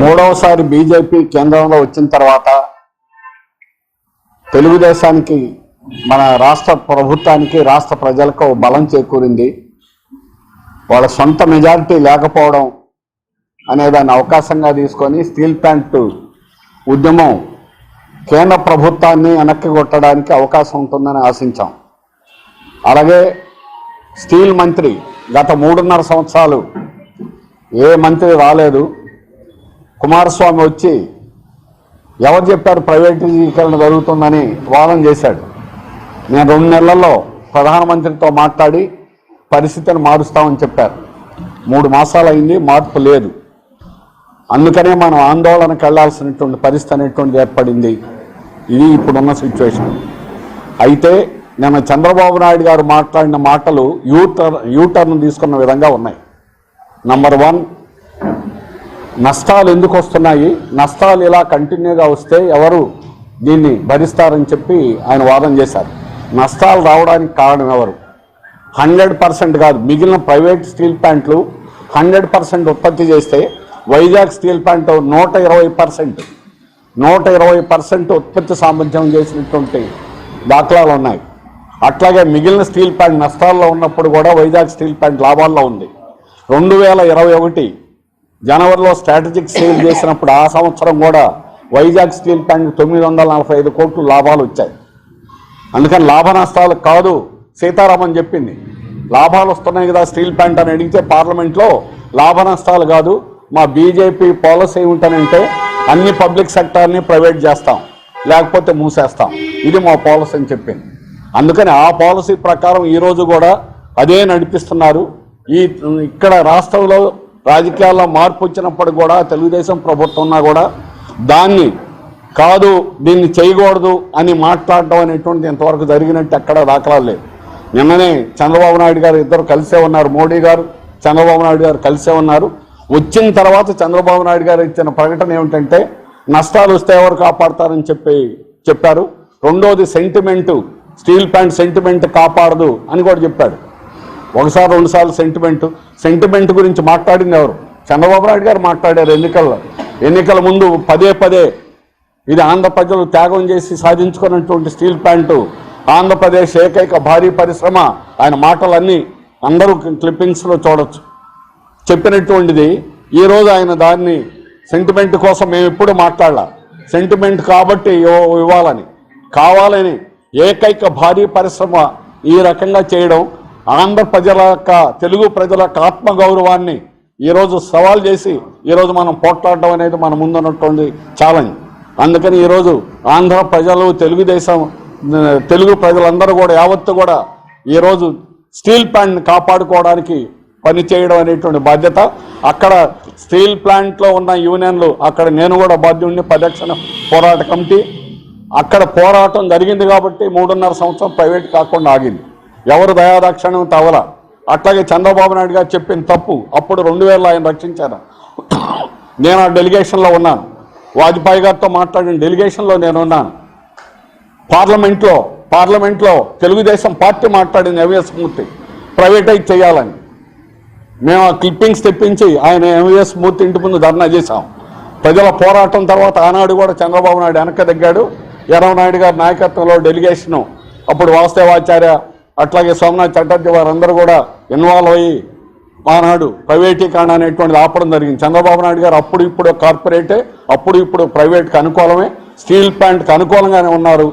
మూడవసారి బీజేపీ కేంద్రంలో వచ్చిన తర్వాత తెలుగుదేశానికి మన రాష్ట్ర ప్రభుత్వానికి రాష్ట్ర ప్రజలకు బలం చేకూరింది. వాళ్ళ సొంత మెజారిటీ లేకపోవడం అనే దాన్ని అవకాశంగా తీసుకొని స్టీల్ ప్లాంట్ ఉద్యమం కేంద్ర ప్రభుత్వాన్ని వెనక్కి కొట్టడానికి అవకాశం ఉంటుందని ఆశించాం. అలాగే స్టీల్ మంత్రి గత మూడున్నర సంవత్సరాలు ఏ మంత్రి రాలేదు. కుమారస్వామి వచ్చి ఎవరు చెప్పారు ప్రైవేటీకరణ జరుగుతుందని వాదన చేశాడు. నేను రెండు నెలల్లో ప్రధానమంత్రితో మాట్లాడి పరిస్థితిని మారుస్తామని చెప్పారు. మూడు మాసాలు అయింది మార్పు లేదు. అందుకనే మనం ఆందోళనకు వెళ్ళాల్సినటువంటి పరిస్థితి అనేటువంటిది ఏర్పడింది. ఇది ఇప్పుడున్న సిచ్యువేషన్ అయితే నిన్న చంద్రబాబు నాయుడు గారు మాట్లాడిన మాటలు యూటర్ యూటర్న్ తీసుకున్న విధంగా ఉన్నాయి. నంబర్ వన్ నష్టాలు ఎందుకు వస్తున్నాయి? నష్టాలు ఇలా కంటిన్యూగా వస్తే ఎవరు దీన్ని భరిస్తారని చెప్పి ఆయన వాదన చేశారు. నష్టాలు రావడానికి కారణం ఎవరు? హండ్రెడ్ పర్సెంట్ కాదు మిగిలిన ప్రైవేట్ స్టీల్ ప్లాంట్లు హండ్రెడ్ పర్సెంట్ ఉత్పత్తి చేస్తే వైజాగ్ స్టీల్ ప్లాంట్ నూట ఇరవై పర్సెంట్ నూట ఇరవై పర్సెంట్ ఉత్పత్తి సామర్థ్యం చేసినటువంటి దాఖలాలు ఉన్నాయి. అట్లాగే మిగిలిన స్టీల్ ప్లాంట్ నష్టాల్లో ఉన్నప్పుడు కూడా వైజాగ్ స్టీల్ ప్లాంట్ లాభాల్లో ఉంది. రెండు వేల ఇరవై ఒకటి జనవరిలో స్ట్రాటజిక్ సేల్ చేసినప్పుడు ఆ సంవత్సరం కూడా వైజాగ్ స్టీల్ ప్లాంట్ తొమ్మిది వందల నలభై ఐదు కోట్లు లాభాలు వచ్చాయి. అందుకని లాభ నష్టాలు కాదు సీతారామన్ చెప్పింది. లాభాలు వస్తున్నాయి కదా స్టీల్ ప్లాంట్ అని అడిగితే పార్లమెంట్లో లాభ నష్టాలు కాదు మా బీజేపీ పాలసీ ఏమిటనంటే అన్ని పబ్లిక్ సెక్టార్ని ప్రైవేట్ చేస్తాం లేకపోతే మూసేస్తాం. ఇది మా పాలసీ అని చెప్పింది. అందుకని ఆ పాలసీ ప్రకారం ఈరోజు కూడా అదే నడిపిస్తున్నారు. ఈ ఇక్కడ రాష్ట్రంలో రాజకీయాల్లో మార్పు వచ్చినప్పుడు కూడా తెలుగుదేశం ప్రభుత్వం ఉన్నా కూడా దాన్ని కాదు దీన్ని చేయకూడదు అని మాట్లాడడం అనేటువంటిది ఇంతవరకు జరిగినట్టు ఎక్కడ దాఖలాలు నిన్ననే చంద్రబాబు నాయుడు గారు ఇద్దరు కలిసే ఉన్నారు. మోడీ గారు చంద్రబాబు నాయుడు గారు కలిసే ఉన్నారు. వచ్చిన తర్వాత చంద్రబాబు నాయుడు గారు ఇచ్చిన ప్రకటన ఏమిటంటే నష్టాలు వస్తే ఎవరు కాపాడతారని చెప్పి చెప్పారు. రెండోది సెంటిమెంటు స్టీల్ ప్లాంట్ సెంటిమెంట్ కాపాడదు అని కూడా చెప్పాడు ఒకసారి రెండుసార్లు సెంటిమెంట్ సెంటిమెంట్ గురించి మాట్లాడింది ఎవరు? చంద్రబాబు నాయుడు గారు మాట్లాడారు ఎన్నికల్లో. ఎన్నికల ముందు పదే పదే ఇది ఆంధ్ర ప్రజలు త్యాగం చేసి సాధించుకున్నటువంటి స్టీల్ ప్లాంటు ఆంధ్రప్రదేశ్ ఏకైక భారీ పరిశ్రమ. ఆయన మాటలన్నీ అందరూ క్లిప్పింగ్స్లో చూడొచ్చు. చెప్పినటువంటిది ఈరోజు ఆయన దాన్ని సెంటిమెంట్ కోసం మేము ఎప్పుడు మాట్లాడాల. సెంటిమెంట్ కాబట్టి ఇవ్వాలని కావాలని ఏకైక భారీ పరిశ్రమ ఈ రకంగా చేయడం ఆంధ్ర ప్రజల యొక్క తెలుగు ప్రజల యొక్క ఆత్మగౌరవాన్ని ఈరోజు సవాల్ చేసి ఈరోజు మనం పోట్లాడడం అనేది మన ముందున్నటువంటి ఛాలెంజ్ అందుకని ఈరోజు ఆంధ్ర ప్రజలు తెలుగుదేశం తెలుగు ప్రజలందరూ కూడా యావత్తు కూడా ఈరోజు స్టీల్ ప్లాంట్ని కాపాడుకోవడానికి పని చేయడం అనేటువంటి బాధ్యత. అక్కడ స్టీల్ ప్లాంట్లో ఉన్న యూనియన్లు అక్కడ నేను కూడా బాధ్యుడిని పరిరక్షణ పోరాట కమిటీ. అక్కడ పోరాటం జరిగింది కాబట్టి మూడున్నర సంవత్సరం ప్రైవేట్ కాకుండా ఆగింది. ఎవరు దయాదాక్షణం తవల? అట్లాగే చంద్రబాబు నాయుడు గారు చెప్పిన తప్పు అప్పుడు రెండు వేలలో ఆయన రక్షించారు? నేను ఆ డెలిగేషన్లో ఉన్నాను. వాజ్పేయి గారితో మాట్లాడిన డెలిగేషన్లో నేను ఉన్నాను. పార్లమెంట్లో పార్లమెంట్లో తెలుగుదేశం పార్టీ మాట్లాడింది ఎంవిఎస్ మూర్తి ప్రైవేటైజ్ చేయాలని. మేము ఆ క్లిప్పింగ్స్ తెప్పించి ఆయన ఎంవిఎస్ మూర్తి ఇంటి ముందు ధర్నా చేశాం. ప్రజల పోరాటం తర్వాత ఆనాడు కూడా చంద్రబాబు నాయుడు వెనక దగ్గాడు నాయుడు గారి నాయకత్వంలో డెలిగేషను అప్పుడు వాస్తవాచార్య అట్లాగే సోమనాథ్ చటర్జీ వారందరూ కూడా ఇన్వాల్వ్ అయ్యి ఆనాడు ప్రైవేటీకరణ అనేటువంటిది ఆపడం జరిగింది. చంద్రబాబు నాయుడు గారు అప్పుడు ఇప్పుడు కార్పొరేటే అప్పుడు ఇప్పుడు ప్రైవేట్కి అనుకూలమే. స్టీల్ ప్లాంట్కి అనుకూలంగానే ఉన్నారు.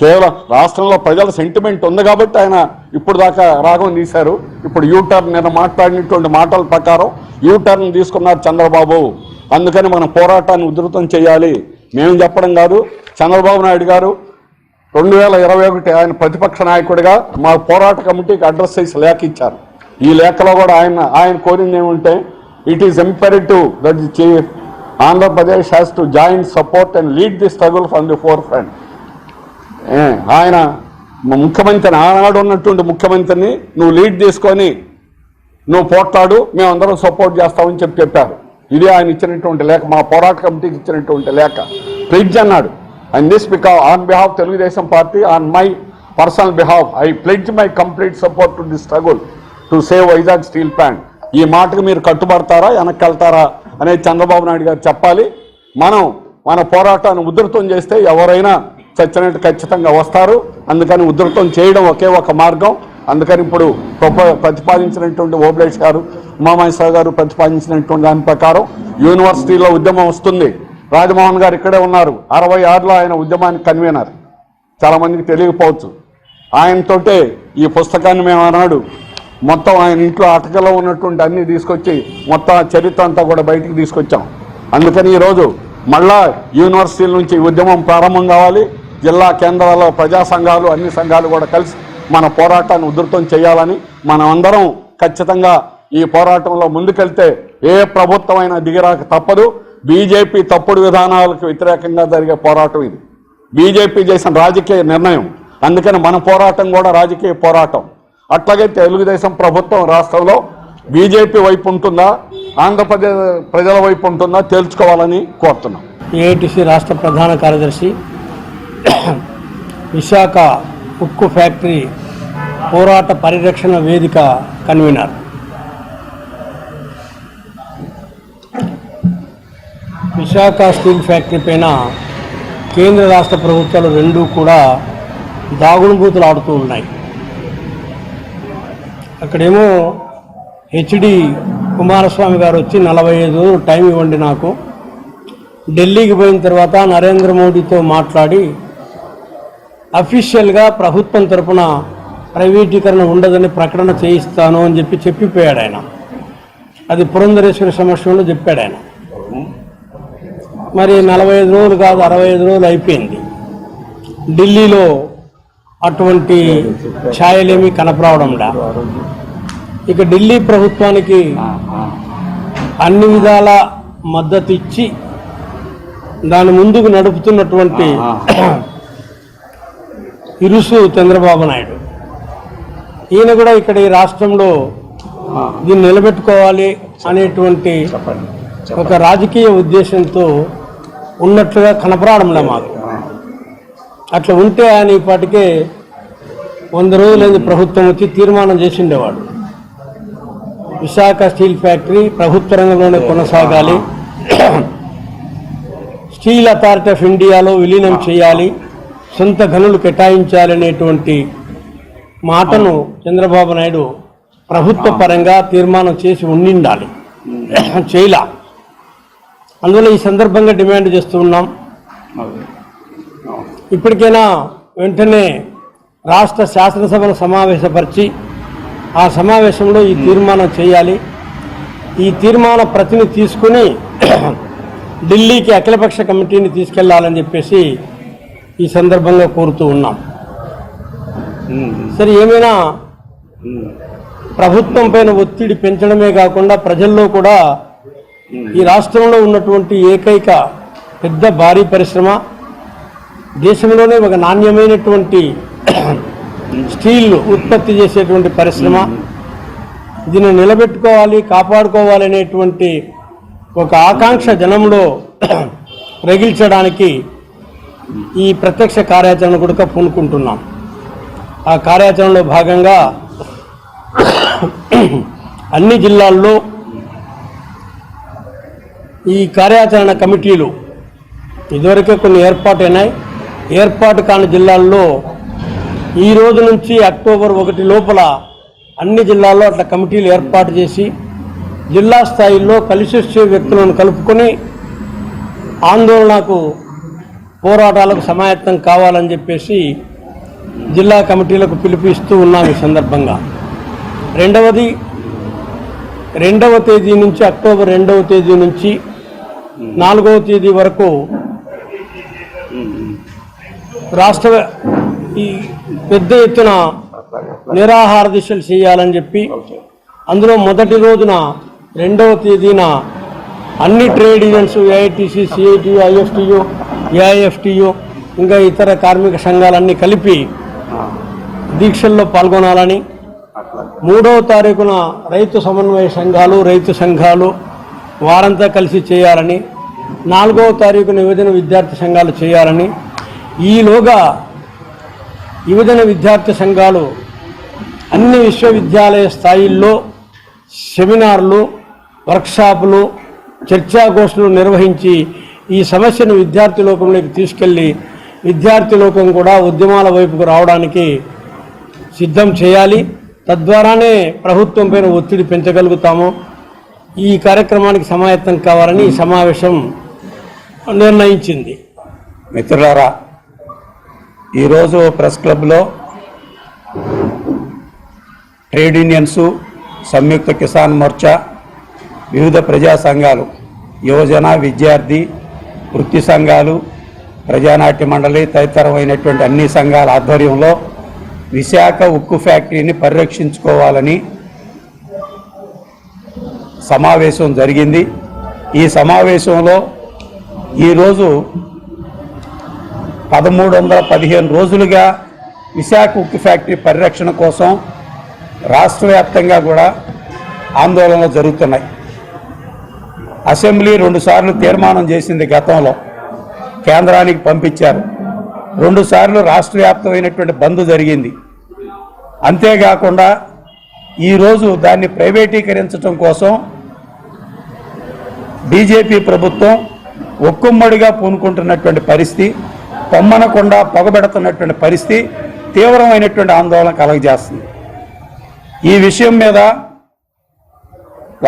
కేవలం రాష్ట్రంలో ప్రజల సెంటిమెంట్ ఉంది కాబట్టి ఆయన ఇప్పుడు దాకా రాగం తీశారు. ఇప్పుడు యూటర్న్ నిన్న మాట్లాడినటువంటి మాటల ప్రకారం యూటర్న్ తీసుకున్నారు చంద్రబాబు. అందుకని మనం పోరాటాన్ని ఉధృతం చేయాలి. మేము చెప్పడం కాదు. చంద్రబాబు నాయుడు గారు రెండు వేల ఇరవై ఒకటి ఆయన ప్రతిపక్ష నాయకుడిగా మా పోరాట కమిటీకి అడ్రస్ చేసి లేఖ ఇచ్చారు. ఈ లేఖలో కూడా ఆయన ఆయన కోరింది ఏమంటే it is imperative that the chief Andhra Pradesh has to join support and lead the struggle from the forefront ఆయన ముఖ్యమంత్రిని ఆనాడు ఉన్నటువంటి ముఖ్యమంత్రిని నువ్వు లీడ్ తీసుకొని నువ్వు పోట్లాడు మేమందరం సపోర్ట్ చేస్తామని చెప్పి చెప్పారు. ఇది ఆయన ఇచ్చినటువంటి లేఖ మా పోరాట కమిటీకి ఇచ్చినటువంటి లేఖ. ప్లిడ్జ్ అన్నాడు and this because on behalf Telugu Desam party on my personal behalf I pledge my complete support to the struggle to save Vizag steel plant ఈ మాటకు మీరు కట్టుబడతారా వెనక్కి వెళ్తారా అనేది చంద్రబాబు నాయుడు గారు చెప్పాలి. మనం మన పోరాటాన్ని ఉధృతం చేస్తే ఎవరైనా చచ్చినట్టు ఖచ్చితంగా వస్తారు. అందుకని ఉధృతం చేయడం ఒకే ఒక మార్గం. అందుకని ఇప్పుడు ప్రతిపాదించినటువంటి ఓబులేష్ గారు ఉమామహేశ్వర గారు ప్రతిపాదించినటువంటి దాని ప్రకారం యూనివర్సిటీలో ఉద్యమం వస్తుంది. రాజమోహన్ గారు ఇక్కడే ఉన్నారు. అరవై ఆరులో ఆయన ఉద్యమానికి కన్వీనర్. చాలామందికి తెలియకపోవచ్చు. ఆయనతోటే ఈ పుస్తకాన్ని మేము అన్నాడు. మొత్తం ఆయన ఇంట్లో అటకలో ఉన్నటువంటి అన్ని తీసుకొచ్చి మొత్తం చరిత్ర అంతా కూడా బయటికి తీసుకొచ్చాం. అందుకని ఈరోజు మళ్ళా యూనివర్సిటీల నుంచి ఉద్యమం ప్రారంభం కావాలి. జిల్లా కేంద్రాల్లో ప్రజా సంఘాలు అన్ని సంఘాలు కూడా కలిసి మన పోరాటాన్ని ఉధృతం చేయాలని మనం అందరం ఖచ్చితంగా ఈ పోరాటంలో ముందుకెళ్తే ఏ ప్రభుత్వమైనా దిగిరాక తప్పదు. బీజేపీ తప్పుడు విధానాలకు వ్యతిరేకంగా జరిగే పోరాటం ఇది. బీజేపీ చేసిన రాజకీయ నిర్ణయం. అందుకని మన పోరాటం కూడా రాజకీయ పోరాటం. అట్లాగే తెలుగుదేశం ప్రభుత్వం రాష్ట్రంలో బీజేపీ వైపు ఉంటుందా ఆంధ్రప్రదేశ్ ప్రజల వైపు ఉంటుందా తేల్చుకోవాలని కోరుతున్నాం. ఏఐటిసి రాష్ట్ర ప్రధాన కార్యదర్శి విశాఖ ఉక్కు ఫ్యాక్టరీ పోరాట పరిరక్షణ వేదిక కన్వీనర్. విశాఖ స్టీల్ ఫ్యాక్టరీ పైన కేంద్ర రాష్ట్ర ప్రభుత్వాలు రెండూ కూడా దాగుడుబూతులు ఆడుతూ ఉన్నాయి. అక్కడేమో హెచ్డి కుమారస్వామి గారు వచ్చి నలభై ఐదు రోజులు టైం ఇవ్వండి నాకు. ఢిల్లీకి పోయిన తర్వాత నరేంద్ర మోడీతో మాట్లాడి అఫీషియల్గా ప్రభుత్వం తరపున ప్రైవేటీకరణ ఉండదని ప్రకటన చేయిస్తాను అని చెప్పి చెప్పిపోయాడు ఆయన. అది పురంధరేశ్వరి సమక్షంలో చెప్పాడు ఆయన. మరి నలభై ఐదు రోజులు కాదు అరవై ఐదు రోజులు అయిపోయింది. ఢిల్లీలో అటువంటి ఛాయలేమీ కనపరావడంలా ఇక ఢిల్లీ ప్రభుత్వానికి అన్ని విధాల మద్దతు ఇచ్చి దాని ముందుకు నడుపుతున్నటువంటి ఇరుసు చంద్రబాబు నాయుడు. ఈయన కూడా ఇక్కడ ఈ రాష్ట్రంలో దీన్ని నిలబెట్టుకోవాలి అనేటువంటి ఒక రాజకీయ ఉద్దేశంతో ఉన్నట్లుగా కనపరాడంలే మాకు. అట్లా ఉంటే ఆయన ఇప్పటికే వంద రోజులైంది ప్రభుత్వం వచ్చి తీర్మానం చేసిండేవాడు. విశాఖ స్టీల్ ఫ్యాక్టరీ ప్రభుత్వ రంగంలోనే కొనసాగాలి. స్టీల్ అథారిటీ ఆఫ్ ఇండియాలో విలీనం చేయాలి. సొంత గనులు కేటాయించాలి అనేటువంటి మాటను చంద్రబాబు నాయుడు ప్రభుత్వ పరంగా తీర్మానం చేసి ఉండిండాలి. చేయలా. అందువల్ల ఈ సందర్భంగా డిమాండ్ చేస్తూ ఉన్నాం. ఇప్పటికైనా వెంటనే రాష్ట్ర శాసనసభను సమావేశపరిచి ఆ సమావేశంలో ఈ తీర్మానం చేయాలి. ఈ తీర్మాన ప్రతిని తీసుకుని ఢిల్లీకి అఖిలపక్ష కమిటీని తీసుకెళ్ళాలని చెప్పేసి ఈ సందర్భంగా కోరుతూ ఉన్నాం. సరే ఏమైనా ప్రభుత్వం పైన ఒత్తిడి పెంచడమే కాకుండా ప్రజల్లో కూడా ఈ రాష్ట్రంలో ఉన్నటువంటి ఏకైక పెద్ద భారీ పరిశ్రమ దేశంలోనే ఒక నాణ్యమైనటువంటి స్టీల్ ఉత్పత్తి చేసేటువంటి పరిశ్రమ. దీన్ని నిలబెట్టుకోవాలి కాపాడుకోవాలి అనేటువంటి ఒక ఆకాంక్ష జనంలో రగిల్చడానికి ఈ ప్రత్యక్ష కార్యాచరణ కూడా పూనుకుంటున్నాం. ఆ కార్యాచరణలో భాగంగా అన్ని జిల్లాల్లో ఈ కార్యాచరణ కమిటీలు ఇదివరకే కొన్ని ఏర్పాటైనాయి ఏర్పాటు కాని జిల్లాల్లో ఈ రోజు నుంచి అక్టోబర్ ఒకటి లోపల అన్ని జిల్లాల్లో అట్లా కమిటీలు ఏర్పాటు చేసి జిల్లా స్థాయిలో కలిసి వచ్చే వ్యక్తులను కలుపుకొని ఆందోళనకు పోరాటాలకు సమాయత్తం కావాలని చెప్పేసి జిల్లా కమిటీలకు పిలిపిస్తూ ఉన్నాం ఈ సందర్భంగా. రెండవది రెండవ తేదీ నుంచి అక్టోబర్ రెండవ తేదీ నుంచి నాలుగవ తేదీ వరకు రాష్ట్ర ఈ పెద్ద ఎత్తున నిరాహార దీక్షలు చేయాలని చెప్పి అందులో మొదటి రోజున రెండవ తేదీన అన్ని trade unions AITC CITU IFTU AIFTU ఇంకా ఇతర కార్మిక సంఘాలన్నీ కలిపి దీక్షల్లో పాల్గొనాలని మూడవ తారీఖున రైతు సమన్వయ సంఘాలు రైతు సంఘాలు వారంతా కలిసి చేయాలని నాలుగవ తారీఖున యువజన విద్యార్థి సంఘాలు చేయాలని ఈలోగా యువజన విద్యార్థి సంఘాలు అన్ని విశ్వవిద్యాలయ స్థాయిల్లో సెమినార్లు వర్క్షాపులు చర్చాగోష్ఠులు నిర్వహించి ఈ సమస్యను విద్యార్థి లోకంలోకి తీసుకెళ్ళి విద్యార్థి లోకం కూడా ఉద్యమాల వైపుకు రావడానికి సిద్ధం చేయాలి. తద్వారానే ప్రభుత్వం పైన ఒత్తిడి పెంచగలుగుతాము. ఈ కార్యక్రమానికి సమాయత్తం కావాలని ఈ సమావేశం నిర్ణయించింది. మిత్రులారా ఈరోజు ప్రెస్ క్లబ్లో ట్రేడ్ యూనియన్స్ సంయుక్త కిసాన్ మోర్చా వివిధ ప్రజా సంఘాలు యువజన విద్యార్థి వృత్తి సంఘాలు ప్రజానాట్య మండలి తదితరమైనటువంటి అన్ని సంఘాల ఆధ్వర్యంలో విశాఖ ఉక్కు ఫ్యాక్టరీని పరిరక్షించుకోవాలని సమావేశం జరిగింది. ఈ సమావేశంలో ఈరోజు పదమూడు వందల పదిహేను రోజులుగా విశాఖ ఉక్కు ఫ్యాక్టరీ పరిరక్షణ కోసం రాష్ట్ర వ్యాప్తంగా కూడా ఆందోళనలు జరుగుతున్నాయి. అసెంబ్లీ రెండుసార్లు తీర్మానం చేసింది గతంలో. కేంద్రానికి పంపించారు. రెండుసార్లు రాష్ట్ర వ్యాప్తమైనటువంటి బంద్ జరిగింది. అంతేకాకుండా ఈరోజు దాన్ని ప్రైవేటీకరించడం కోసం బీజేపీ ప్రభుత్వం ఒక్కుమ్మడిగా పూనుకుంటున్నటువంటి పరిస్థితి పొమ్మనకుండా పొగబెడుతున్నటువంటి పరిస్థితి తీవ్రమైనటువంటి ఆందోళన కలగజేస్తుంది. ఈ విషయం మీద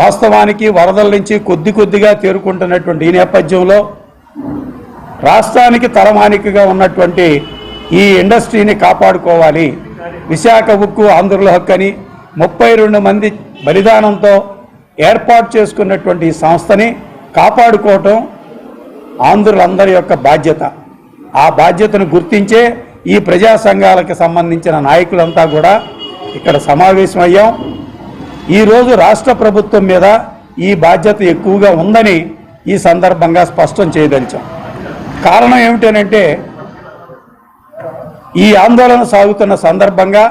వాస్తవానికి వరదల నుంచి కొద్ది కొద్దిగా తేరుకుంటున్నటువంటి ఈ నేపథ్యంలో రాష్ట్రానికి తలమానికగా ఉన్నటువంటి ఈ ఇండస్ట్రీని కాపాడుకోవాలి. విశాఖ ఉక్కు ఆంధ్రుల హక్కు అని ముప్పై రెండు మంది బలిదానంతో ఏర్పాటు చేసుకున్నటువంటి ఈ సంస్థని కాపాడుకోవటం ఆంధ్రులందరి యొక్క బాధ్యత. ఆ బాధ్యతను గుర్తించే ఈ ప్రజా సంఘాలకు సంబంధించిన నాయకులంతా కూడా ఇక్కడ సమావేశమయ్యాం. ఈరోజు రాష్ట్ర ప్రభుత్వం మీద ఈ బాధ్యత ఎక్కువగా ఉందని ఈ సందర్భంగా స్పష్టం చేయదలిచాం. కారణం ఏమిటనంటే ఈ ఆందోళన సాగుతున్న సందర్భంగా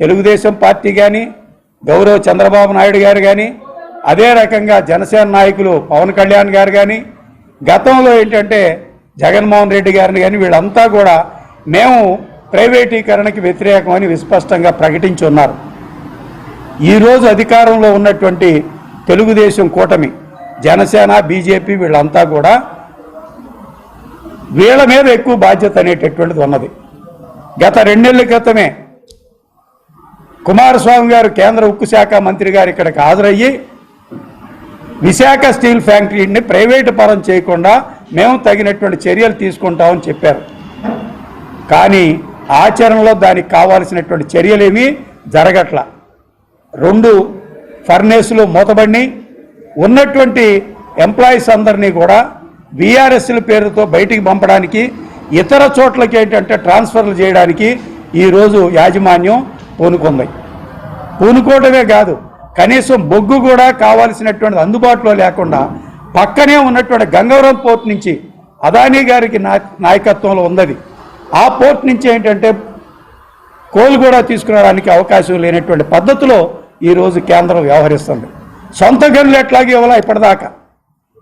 తెలుగుదేశం పార్టీ కానీ గౌరవ చంద్రబాబు నాయుడు గారు కానీ అదే రకంగా జనసేన నాయకులు పవన్ కళ్యాణ్ గారు కానీ గతంలో ఏంటంటే జగన్మోహన్ రెడ్డి గారిని కానీ వీళ్ళంతా కూడా మేము ప్రైవేటీకరణకి వ్యతిరేకమని విస్పష్టంగా ప్రకటించి ఉన్నారు. ఈరోజు అధికారంలో ఉన్నటువంటి తెలుగుదేశం కూటమి జనసేన బీజేపీ వీళ్ళంతా కూడా వీళ్ళ మీద ఎక్కువ బాధ్యత అనేటటువంటిది ఉన్నది. గత రెండేళ్ళ క్రితమే కుమారస్వామి గారు కేంద్ర ఉక్కు శాఖ మంత్రి గారు ఇక్కడికి హాజరయ్యి విశాఖ స్టీల్ ఫ్యాక్టరీని ప్రైవేటు పరం చేయకుండా మేము తగినటువంటి చర్యలు తీసుకుంటామని చెప్పారు. కానీ ఆచరణలో దానికి కావాల్సినటువంటి చర్యలేమీ జరగట్ల. రెండు ఫర్నేసులు మూతబడి ఉన్నటువంటి ఎంప్లాయీస్ అందరినీ కూడా బీఆర్ఎస్ల పేరుతో బయటికి పంపడానికి ఇతర చోట్లకి ఏంటంటే ట్రాన్స్ఫర్లు చేయడానికి ఈరోజు యాజమాన్యం పూనుకుంది. పూనుకోవడమే కాదు కనీసం బొగ్గు కూడా కావాల్సినటువంటి అందుబాటులో లేకుండా పక్కనే ఉన్నటువంటి గంగవరం పోర్ట్ నుంచి అదానీ గారికి నా నాయకత్వంలో ఉన్నది. ఆ పోర్ట్ నుంచి ఏంటంటే కోల్ కూడా తీసుకురావడానికి అవకాశం లేనటువంటి పద్ధతిలో ఈరోజు కేంద్రం వ్యవహరిస్తుంది. సొంత గనులు ఎట్లాగే ఇవ్వాలా ఇప్పటిదాకా?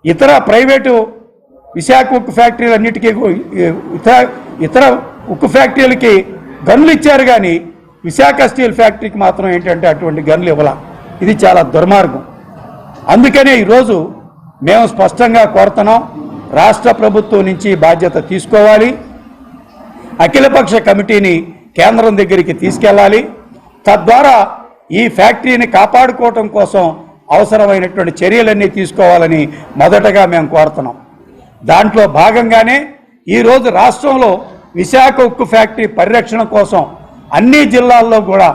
ఇతర ప్రైవేటు విశాఖ ఉక్కు ఫ్యాక్టరీలన్నిటికీ ఇతర ఇతర ఉక్కు ఫ్యాక్టరీలకి గనులు ఇచ్చారు కానీ విశాఖ స్టీల్ ఫ్యాక్టరీకి మాత్రం ఏంటంటే అటువంటి గనులు ఇవ్వాల? ఇది చాలా దుర్మార్గం. అందుకనే ఈరోజు మేము స్పష్టంగా కోరుతున్నాం రాష్ట్ర ప్రభుత్వం నుంచి బాధ్యత తీసుకోవాలి అఖిలపక్ష కమిటీని కేంద్రం దగ్గరికి తీసుకెళ్ళాలి. తద్వారా ఈ ఫ్యాక్టరీని కాపాడుకోవటం కోసం అవసరమైనటువంటి చర్యలన్నీ తీసుకోవాలని మొదటగా మేము కోరుతున్నాం. దాంట్లో భాగంగానే ఈరోజు రాష్ట్రంలో విశాఖ ఉక్కు ఫ్యాక్టరీ పరిరక్షణ కోసం అన్ని జిల్లాల్లో కూడా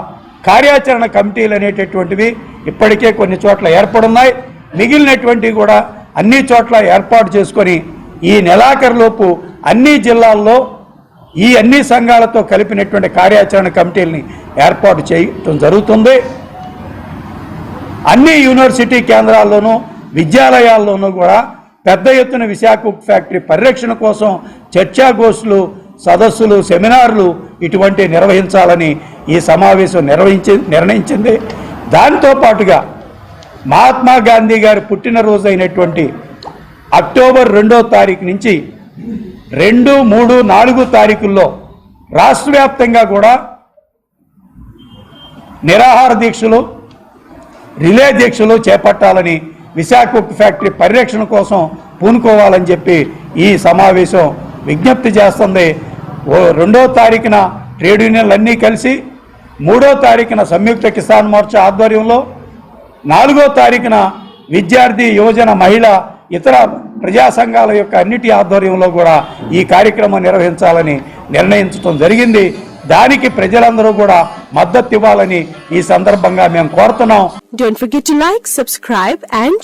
కార్యాచరణ కమిటీలు అనేటటువంటివి ఇప్పటికే కొన్ని చోట్ల ఏర్పడున్నాయి. మిగిలినటువంటివి కూడా అన్ని చోట్ల ఏర్పాటు చేసుకొని ఈ నెలాఖరులోపు అన్ని జిల్లాల్లో ఈ అన్ని సంఘాలతో కలిపినటువంటి కార్యాచరణ కమిటీలని ఏర్పాటు చేయటం జరుగుతుంది. అన్ని యూనివర్సిటీ కేంద్రాల్లోనూ విద్యాలయాల్లోనూ కూడా పెద్ద ఎత్తున విశాఖ ఫ్యాక్టరీ పరిరక్షణ కోసం చర్చాగోష్లు సదస్సులు సెమినార్లు ఇటువంటి నిర్వహించాలని ఈ సమావేశం నిర్వహించి నిర్ణయించింది. దాంతో పాటుగా మహాత్మా గాంధీ గారి పుట్టినరోజు అయినటువంటి అక్టోబర్ రెండో తారీఖు నుంచి రెండు మూడు నాలుగు తారీఖుల్లో రాష్ట్ర వ్యాప్తంగా కూడా నిరాహార దీక్షలు రిలే దీక్షలు చేపట్టాలని విశాఖ ఉక్కు ఫ్యాక్టరీ పరిరక్షణ కోసం పూనుకోవాలని చెప్పి ఈ సమావేశం విజ్ఞప్తి చేస్తుంది. ఓ రెండో తారీఖున ట్రేడ్ యూనియన్లు అన్నీ కలిసి మూడో తారీఖున సంయుక్త కిసాన్ మోర్చా ఆధ్వర్యంలో నాలుగో తారీఖున విద్యార్థి యువజన మహిళ ఇతర ప్రజా సంఘాల యొక్క అన్నిటి ఆధ్వర్యంలో కూడా ఈ కార్యక్రమం నిర్వహించాలని నిర్ణయించడం జరిగింది దానికి ప్రజలందరూ కూడా మద్దతు ఇవ్వాలని ఈ సందర్భంగా మేము కోరుతున్నాం Don't forget to like, subscribe and.